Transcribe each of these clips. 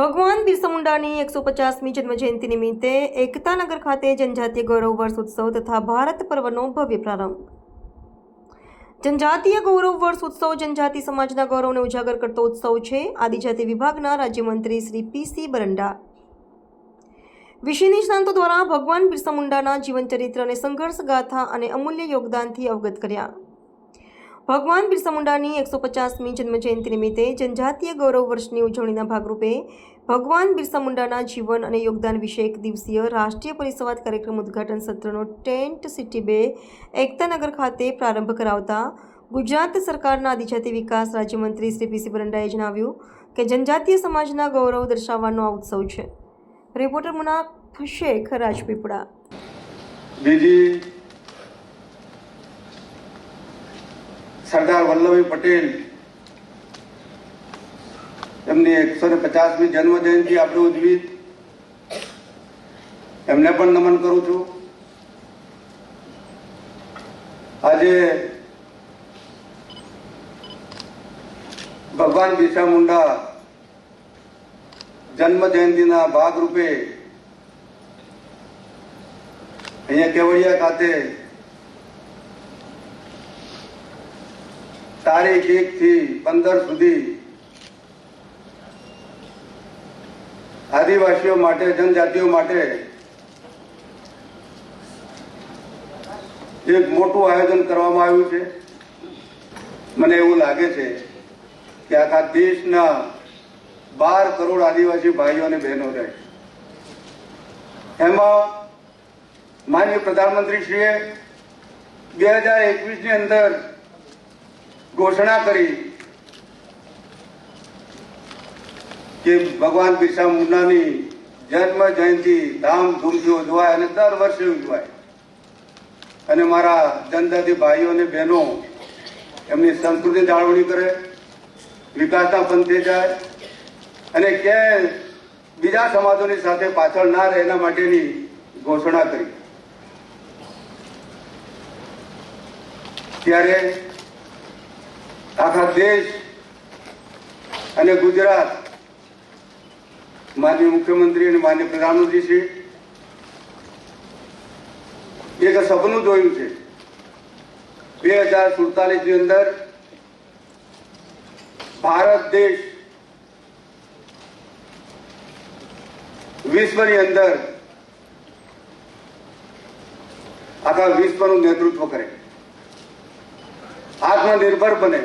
ભગવાન બિરસા મુંડાની એકસો પચાસમી જન્મજયંતિ નિમિત્તે એકતાનગર ખાતે જનજાતીય ગૌરવ વર્ષ ઉત્સવ તથા ભારત પર્વનો ભવ્ય પ્રારંભ. જનજાતીય ગૌરવ વર્ષ ઉત્સવ જનજાતિ સમાજના ગૌરવને ઉજાગર કરતો ઉત્સવ છે આદિજાતિ વિભાગના રાજ્યમંત્રી શ્રી પીસી બરંડા. વિષય નિષ્ણાંતો દ્વારા ભગવાન બિરસા મુંડાના જીવનચરિત્ર સંઘર્ષ ગાથા અને અમૂલ્ય યોગદાનથી અવગત કર્યા. ભગવાન બિરસા મુંડાની એકસો પચાસમી જન્મજયંતિ નિમિત્તે જનજાતીય ગૌરવ વર્ષની ઉજવણીના ભાગરૂપે ભગવાન બિરસા મુંડાના જીવન અને યોગદાન વિશે એક દિવસીય રાષ્ટ્રીય પરિસંવાદ કાર્યક્રમ ઉદ્ઘાટન સત્રનો ટેન્ટ સિટી બે એકતાનગર ખાતે પ્રારંભ કરાવતા ગુજરાત સરકારના આદિજાતિ વિકાસ રાજ્યમંત્રી શ્રી પીસી બરંડાએ જણાવ્યું કે જનજાતીય સમાજના ગૌરવ દર્શાવવાનો આ ઉત્સવ છે. રિપોર્ટર મુના શેખ રાજપીપળા. બીજી સરદાર વલ્લભભાઈ પટેલ એમની એકસો ને પચાસમી જન્મ જયંતિ આપણે ઉજવી. એમને પણ નમન કરું છું. આજે ભગવાન બિરસા મુંડા જન્મ જયંતિના ભાગરૂપે અહીંયા કેવડિયા ખાતે તારીખ એક થી પંદર સુધી આદિવાસીઓ માટે, જનજાતિઓ માટે એક મોટું આયોજન કરવામાં આવ્યું છે મને એવું લાગે છે કે આખા દેશના બાર કરોડ આદિવાસી ભાઈઓ અને બહેનો રહે. એમાં માનનીય પ્રધાનમંત્રીશ્રીએ બે હજાર એકવીસની અંદર ઘોષણા કરી કે ભગવાન બિરસા મુંડાની જન્મ જયંતિ ધામધૂમથી ઉજવાય અને દર વર્ષે ઉજવાય. અને મારા જનજાતિ ભાઈઓ અને બહેનો, એમની સંસ્કૃતિ જાળવણી કરે, વિકાસના પંથે જાય, અને ક્યાંય બીજા સમાજોની સાથે પાછળ ના રહે એના માટેની ઘોષણા કરી. ત્યારે આખા દેશ અને ગુજરાત માન્ય મુખ્યમંત્રી અને માન્ય પ્રધાનમંત્રી શ્રી એક સપનું જોયું છે. બે હજાર સુડતાલીસની અંદર ભારત દેશ વિશ્વની અંદર આખા વિશ્વનું નેતૃત્વ કરે. આત્મનિર્ભર બને.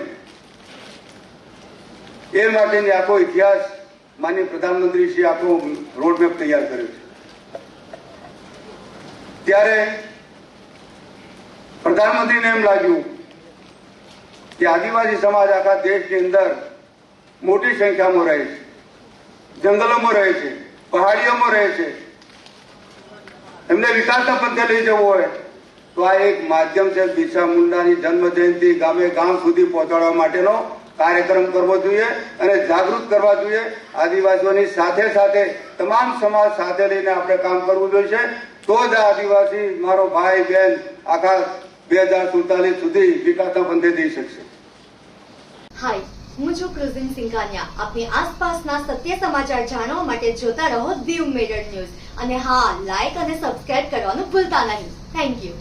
એ માટેની આખો ઇતિહાસ માનનીય પ્રધાનમંત્રી શ્રી આખો રોડમેપ તૈયાર કર્યો છે. ત્યારે પ્રધાનમંત્રીને એમ લાગ્યું કે આદિવાસી સમાજ આખા દેશની અંદર મોટી સંખ્યામાં રહે છે. જંગલોમાં રહે છે, પહાડીઓમાં રહે છે. એમને વિકાસના પંથે લઈ જવું હોય તો આ એક માધ્યમ છે બિરસા મુંડાની જન્મ જયંતિ ગામે ગામ સુધી પહોંચાડવા માટેનો કાર્યક્રમ કરવો જોઈએ અને જાગૃત કરવા જોઈએ. આદિવાસીઓની સાથે સાથે, તમામ સમાજ સાથે લઈને આપણે કામ કરવું જોઈએ. તો જ આદિવાસી મારો ભાઈ બહેન આખા બે હજાર સુડતાલીસ સુધી વિકાસના પંથે જઈ શકશે. હાય, હું છું ક્રુઝિન સિંઘાનિયા. આપની આસપાસના સત્ય સમાચાર જાણવા માટે જોતા રહો દીવ મેડર ન્યૂઝ. અને હા લાઈક અને સબસ્ક્રાઇબ કરવાનું ભૂલતા નહીં. Thank you